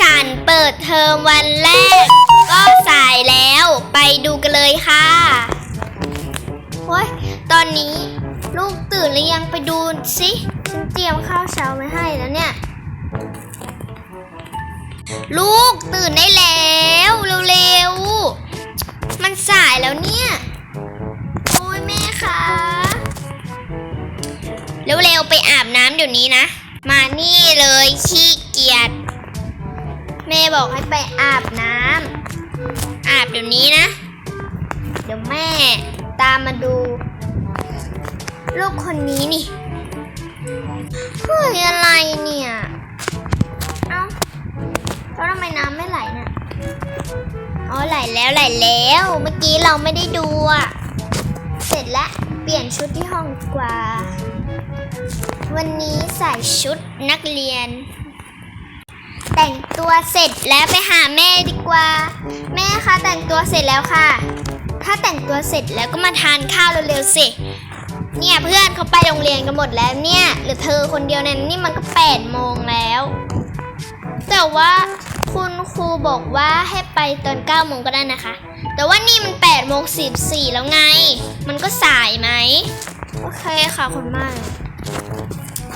ฉันเปิดเทอมวันแรก ก็สายแล้วไปดูกันเลยค่ะโอ้ยตอนนี้ลูกตื่นหรือยังไปดูสิฉันเตรียมข้าวเช้าไว้ให้แล้วเนี่ย ลูกตื่นได้แล้วเร็วๆมันสายแล้วเนี่ยโอ้ยแม่คะเร็วๆไปอาบน้ำเดี๋ยวนี้นะ มานี่เลยขี้เกียจ แม่บอกให้ไปอาบน้ำอาบเดี๋ยวนี้นะ เดี๋ยวแม่ตามมาดู ลูกคนนี้นี่เฮ้ยอะไรเนี่ย เอ้าแล้วทำไมน้ำไม่ไหลเนี่ยอ๋อไหลแล้วไหลแล้ว เมื่อกี้เราไม่ได้ดูอะเสร็จแล้วเปลี่ยนชุดที่ห้องดีกว่า วันนี้ใส่ชุดนักเรียน แต่งตัวเสร็จแล้วไปหาแม่ดีกว่า แม่คะแต่งตัวเสร็จแล้วค่ะ ถ้าแต่งตัวเสร็จแล้วก็มาทานข้าวเร็วๆสิเนี่ยเพื่อนเขาไปโรงเรียนกันหมดแล้วเนี่ยหรือเธอคนเดียวเนี่ยนี่มันก็แปดโมงแล้ว แต่ว่าคุณครูบอกว่าให้ไปตอน9โมงก็ได้นะคะ แต่ว่านี่มัน8โมง44แล้วไง มันก็สายไหมโอเคค่ะคุณแม่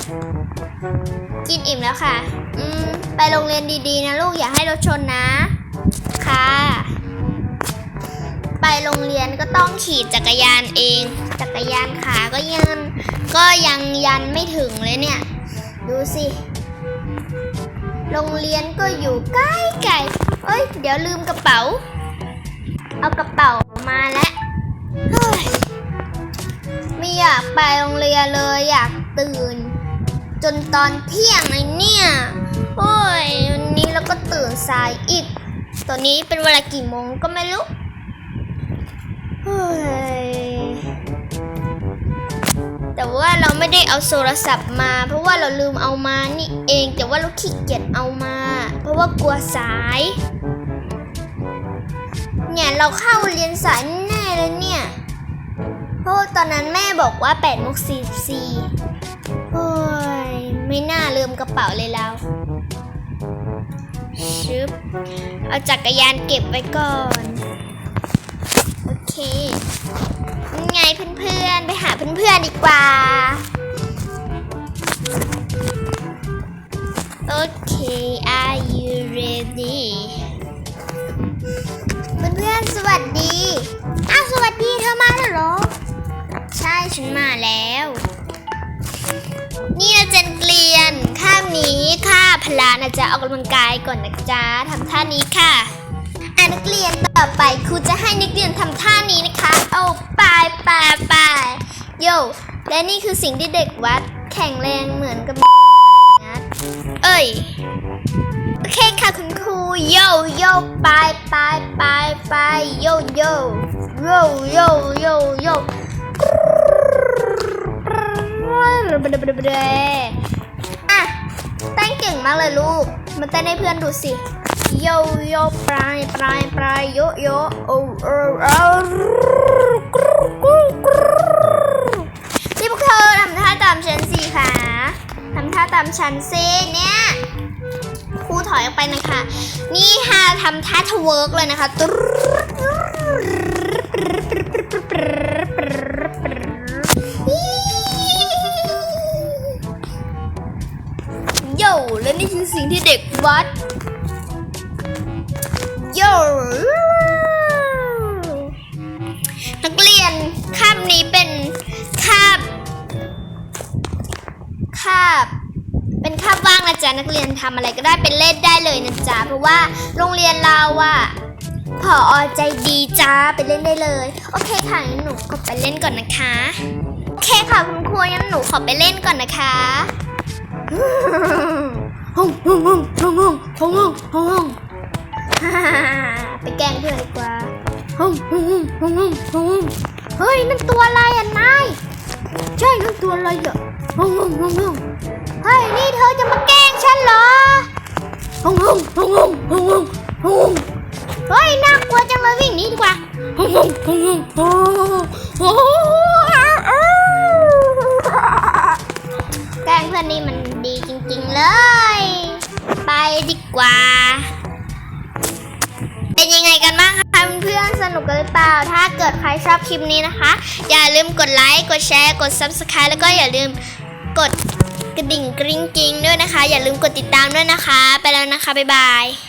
กิ กินอิ่มแล้วค่ะ อืม ไปโรงเรียนดีๆนะลูกอย่าให้รถชนนะ ค่ะ ไปโรงเรียนก็ต้องขี่จักรยานเอง จักรยานขาก็ยังก็ยังยันไม่ถึงเลยเนี่ย ดูสิ โรงเรียนก็อยู่ใกล้ไก่เอ้ย เดี๋ยวลืมกระเป๋า เอากระเป๋ามาแล้วเฮ้ยไม่อยากไปโรงเรียนเลยอยากตื่น จนตอนเที่ยงเลยเนี่ย โอ้ยวันนี้เราก็ตื่นสายอีก ตอนนี้เป็นเวลากี่โมงก็ไม่รู้ เฮ้ย แต่ว่าเราไม่ได้เอาโทรศัพท์มา เพราะว่าเราลืมเอามานี่เอง แต่ว่าเราขี้เกียจเอามา เพราะว่ากลัวสาย เนี่ยเราเข้าเรียนสายแน่เลยเนี่ยเพราะตอนนั้นแม่บอกว่า8โมง44โอ้ย ไม่น่าลืมกระเป๋าเลยเราชึบเอาจักรยานเก็บไว้ก่อน โอเคยังไงเพื่อนๆ ไปหาเพื่อนๆดีกว่า โอเค are you ready เพื่อนๆ สวัสดี อ้าว สวัสดีเธอมาแล้วเหรอ ใช่ ฉันมาแล้ว นี่อาจารย์เกลี จะออกกำลังกายก่อนนะจ๊ะทำท่านี้ค่ะอ่านักเรียนต่อไปครูจะให้นักเรียนทำท่านี้นะคะเอาไปไปไปโยและนี่คือสิ่งที่เด็กวัดแข็งแรงเหมือนกับนะเอ้ยโอเคค่ะคุณครูโยโยไปไปไปไปโยโยโยโยโยโย่ ก่งมากเลยลูกมาเต้นให้เพื่อนดูสิ โยโยปลายปลายปลายโยโยโอโอโอนี่พวกเธอทำท่าตามฉันสิคะทำท่าตามฉันสิเนี่ยครูถอยออกไปนะคะ นี่ค่ะทำท่าทเวิร์กเลยนะคะ และนี่คือสิ่งที่เด็กวัดโยนักเรียนคาบนี้เป็นคาบคาบเป็นคาบว่างนะจ๊ะนักเรียนทำอะไรก็ได้เป็นเล่นได้เลยนะจ๊ะเพราะว่าโรงเรียนเราอะผออใจดีจ้าไปเล่นได้เลย โอเคค่ะงั้นหนูขอไปเล่นก่อนนะคะ โอเคค่ะคุณครูงั้นหนูขอไปเล่นก่อนนะคะ ห้องงงงงงงงงไปแกล้งเพื่อนดีกว่าห้องห้องห้องห้องห้องเฮ้ยนั่นตัวอะไรอะนายใช่นั่นตัวอะไรอะห้องห้องห้องห้องเฮ้ยนี่เธอจะมาแกล้งฉันเหรอฮองฮองฮองฮองฮองฮงฮงเฮ้ยน่ากลัวจังเลยวิ่งหนีดีกว่าฮ่องฮองฮองฮองฮ่องแกล้งเพื่อนนี่มัน กว่า เป็นยังไงกันบ้างคะเพื่อนสนุกกันหรือเปล่า ถ้าเกิดใครชอบคลิปนี้นะคะ อย่าลืมกดไลค์ กดแชร์ กด Subscribe แล้วก็อย่าลืมกดกระดิ่งกริ๊งกริ๊งด้วยนะคะ อย่าลืมกดติดตามด้วยนะคะ ไปแล้วนะคะ บ๊ายบาย